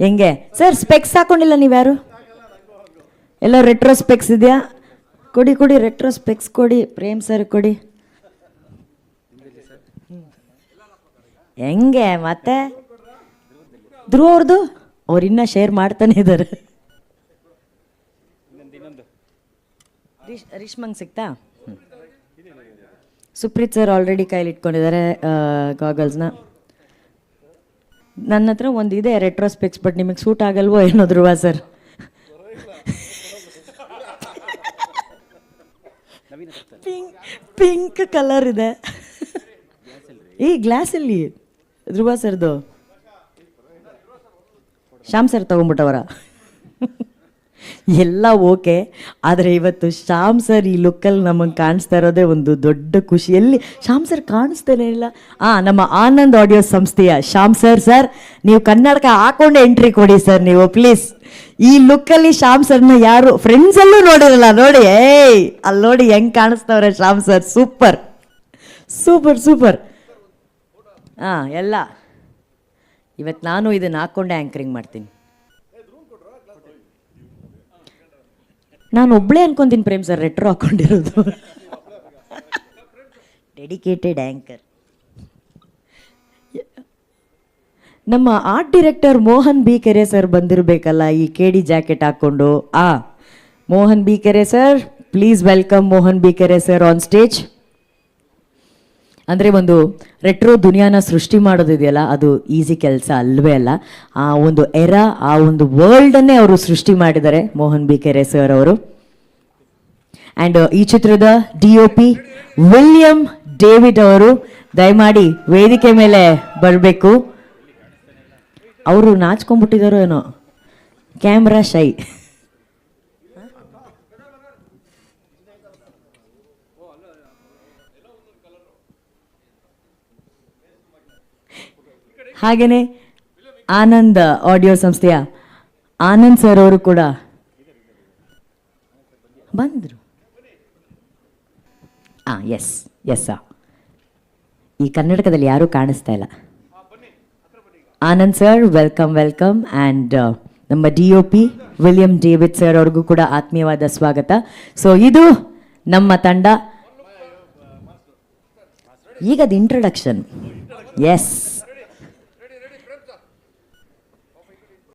ಹೆಂಗೆ? Sir specs ಹಾಕೊಂಡಿಲ್ಲ ನೀವ್ಯಾರು? ಎಲ್ಲ ರೆಟ್ರೋ ಸ್ಪೆಕ್ಸ್ ಇದೆಯಾ? ಕೊಡಿ ಕೊಡಿ ರೆಟ್ರೋ ಸ್ಪೆಕ್ಸ್ ಕೊಡಿ, ಪ್ರೇಮ್ ಸರ್ ಕೊಡಿ. ಹೆಂಗೆ ಮತ್ತೆ? ಧ್ರುವ ಅವ್ರದ್ದು ಅವ್ರು ಇನ್ನೂ ಶೇರ್ ಮಾಡ್ತಾನೆ ಇದ್ದಾರೆ ರಿಶ್ ರಿಶ್ಮಂಗ್ ಹ್ಮ್. ಸುಪ್ರೀತ್ ಸರ್ ಆಲ್ರೆಡಿ ಕೈಲಿ ಇಟ್ಕೊಂಡಿದ್ದಾರೆ ಗಾಗಲ್ಸ್ನ ನನ್ನ ಹತ್ರ ಒಂದು ಇದೆ ರೆಟ್ರೋಸ್ಪೆಕ್ಸ್ ಬಟ್ ನಿಮಗೆ ಸೂಟ್ ಆಗಲ್ವೋ ಏನೋ Dhruva sir pink pink colour ಇದೆ. ಈ ಗ್ಲಾಸ್ ಗ್ಲಾಸಲ್ಲಿ ಧ್ರುವ ಸರ್ದು. ಶ್ಯಾಮ್ ಸರ್ ತಗೊಂಬಿಟ್ಟವರ ಎಲ್ಲ ಓಕೆ, ಆದರೆ ಇವತ್ತು ಶ್ಯಾಮ್ ಸರ್ ಈ ಲುಕ್ಕಲ್ಲಿ ನಮಗೆ ಕಾಣಿಸ್ತಾ ಇರೋದೇ ಒಂದು ದೊಡ್ಡ ಖುಷಿ. ಎಲ್ಲಿ? ಶ್ಯಾಮ್ ಸರ್ ಕಾಣಿಸ್ತಾನೆ ಇಲ್ಲ. ಆ, ನಮ್ಮ ಆನಂದ್ ಆಡಿಯೋ ಸಂಸ್ಥೆಯ ಶ್ಯಾಮ್ ಸರ್ ಸರ್, ನೀವು ಕನ್ನಡಕ ಹಾಕೊಂಡು ಎಂಟ್ರಿ ಕೊಡಿ ಸರ್ ನೀವು, ಪ್ಲೀಸ್. ಈ ಲುಕ್ಕಲ್ಲಿ ಶ್ಯಾಮ್ ಸರ್ನ ಯಾರು ಫ್ರೆಂಡ್ಸಲ್ಲೂ ನೋಡಿರಲ್ಲ, ನೋಡಿ, ಏಯ್ ಅಲ್ಲಿ ನೋಡಿ ಹೆಂಗೆ ಕಾಣಿಸ್ತವ್ರೆ Shyam sir, super. Super super. ಹಾಂ ಎಲ್ಲ. ಇವತ್ತು ನಾನು ಇದನ್ನು ಹಾಕ್ಕೊಂಡೆ ಆ್ಯಂಕರಿಂಗ್ ಮಾಡ್ತೀನಿ. ನಾನು ಒಬ್ಬಳೇ ಅನ್ಕೊಂತೀನಿ ಪ್ರೇಮ್ ಸರ್ ರೆಟ್ರೋ ಹಾಕೊಂಡಿರೋದು. ಡೆಡಿಕೇಟೆಡ್ ಆ್ಯಂಕರ್ ನಮ್ಮ art director Mohan B Kere sir ಬಂದಿರಬೇಕಲ್ಲ ಈ ಕೇಡಿ ಜಾಕೆಟ್ ಹಾಕ್ಕೊಂಡು ಆ Mohan B Kere sir please welcome Mohan B Kere sir on stage ಅಂದರೆ ಒಂದು ರೆಟ್ರೋ ದುನಿಯಾನ ಸೃಷ್ಟಿ ಮಾಡೋದಿದೆಯಲ್ಲ ಅದು ಈಸಿ ಕೆಲಸ ಅಲ್ವೇ ಅಲ್ಲ. ಆ ಒಂದು ಎರ ಆ ಒಂದು ವರ್ಲ್ಡನ್ನೇ ಅವರು ಸೃಷ್ಟಿ ಮಾಡಿದ್ದಾರೆ, ಮೋಹನ್ ಬಿ ಕೆರೆ ಸರ್ ಅವರು. ಆ್ಯಂಡ್ ಈ ಚಿತ್ರದ D O P William David ಅವರು, ದಯಮಾಡಿ ವೇದಿಕೆ ಮೇಲೆ ಬರಬೇಕು. ಅವರು ನಾಚ್ಕೊಂಡ್ಬಿಟ್ಟಿದ್ದಾರೋ ಏನೋ? ಕ್ಯಾಮ್ರಾ ಶೈ ಹಾಗೆಯೇ ಆನಂದ್ ಆಡಿಯೋ ಸಂಸ್ಥೆಯ ಆನಂದ್ ಸರ್ ಅವರು ಕೂಡ ಬಂದರು. ಹಾಂ ಎಸ್ ಎಸ್ ಈ ಕರ್ನಾಟಕದಲ್ಲಿ ಯಾರೂ ಕಾಣಿಸ್ತಾ ಇಲ್ಲ. Anand sir welcome welcome and ನಮ್ಮ D O P William David sir ಅವ್ರಿಗೂ ಕೂಡ ಆತ್ಮೀಯವಾದ ಸ್ವಾಗತ. ಸೊ ಇದು ನಮ್ಮ ತಂಡ. ಈಗ ಅದು ಇಂಟ್ರೊಡಕ್ಷನ್ ಎಸ್